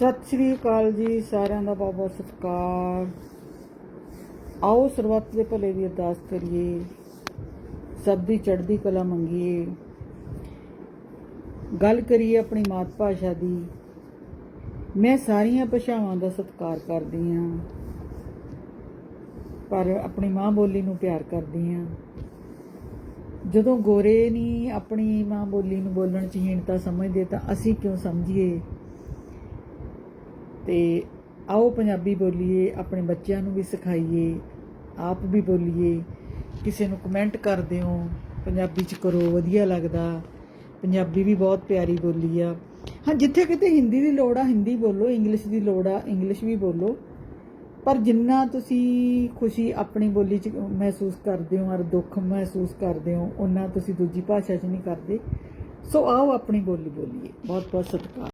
ਸਤਿ ਸ੍ਰੀ ਅਕਾਲ ਜੀ ਸਾਰਿਆਂ ਦਾ ਬਹੁਤ ਬਹੁਤ ਸਤਿਕਾਰ। ਆਓ ਸਰਬੱਤ ਦੇ ਭਲੇ ਦੀ ਅਰਦਾਸ ਕਰੀਏ, ਸਭ ਦੀ ਚੜ੍ਹਦੀ ਕਲਾ ਮੰਗੀਏ। ਗੱਲ ਕਰੀਏ ਆਪਣੀ ਮਾਤ ਭਾਸ਼ਾ ਦੀ। ਮੈਂ ਸਾਰੀਆਂ ਭਾਸ਼ਾਵਾਂ ਦਾ ਸਤਿਕਾਰ ਕਰਦੀ ਹਾਂ, ਪਰ ਆਪਣੀ ਮਾਂ ਬੋਲੀ ਨੂੰ ਪਿਆਰ ਕਰਦੀ ਹਾਂ। ਜਦੋਂ ਗੋਰੇ ਨਹੀਂ ਆਪਣੀ ਮਾਂ ਬੋਲੀ ਨੂੰ ਬੋਲਣ ਚ ਹੀਣਤਾ ਸਮਝਦੇ ਤਾਂ ਅਸੀਂ ਕਿਉਂ ਸਮਝੀਏ? ਤੇ ਆਓ ਪੰਜਾਬੀ ਬੋਲੀਏ, ਆਪਣੇ ਬੱਚਿਆਂ ਨੂੰ ਵੀ ਸਿਖਾਈਏ, ਆਪ ਵੀ ਬੋਲੀਏ। ਕਿਸੇ ਨੂੰ ਕਮੈਂਟ ਕਰਦੇ ਹੋ ਪੰਜਾਬੀ ਚ ਕਰੋ, ਵਧੀਆ ਲੱਗਦਾ। ਪੰਜਾਬੀ ਵੀ ਬਹੁਤ ਪਿਆਰੀ ਬੋਲੀ ਆ। ਹਾਂ, ਜਿੱਥੇ ਕਿਤੇ ਹਿੰਦੀ ਦੀ ਲੋੜ ਆ, ਹਿੰਦੀ ਬੋਲੋ, ਇੰਗਲਿਸ਼ ਦੀ ਲੋੜ ਆ, ਇੰਗਲਿਸ਼ ਵੀ ਬੋਲੋ। ਪਰ ਜਿੰਨਾ ਤੁਸੀਂ ਖੁਸ਼ੀ ਆਪਣੀ ਬੋਲੀ 'ਚ ਮਹਿਸੂਸ ਕਰਦੇ ਹੋ ਔਰ ਦੁੱਖ ਮਹਿਸੂਸ ਕਰਦੇ ਹੋ ਉਹਨਾਂ ਤੁਸੀਂ ਦੂਜੀ ਭਾਸ਼ਾ 'ਚ ਨਹੀਂ ਕਰਦੇ। ਸੋ ਆਓ ਆਪਣੀ ਬੋਲੀ ਬੋਲੀਏ। ਬਹੁਤ ਬਹੁਤ ਸਤਿਕਾਰ।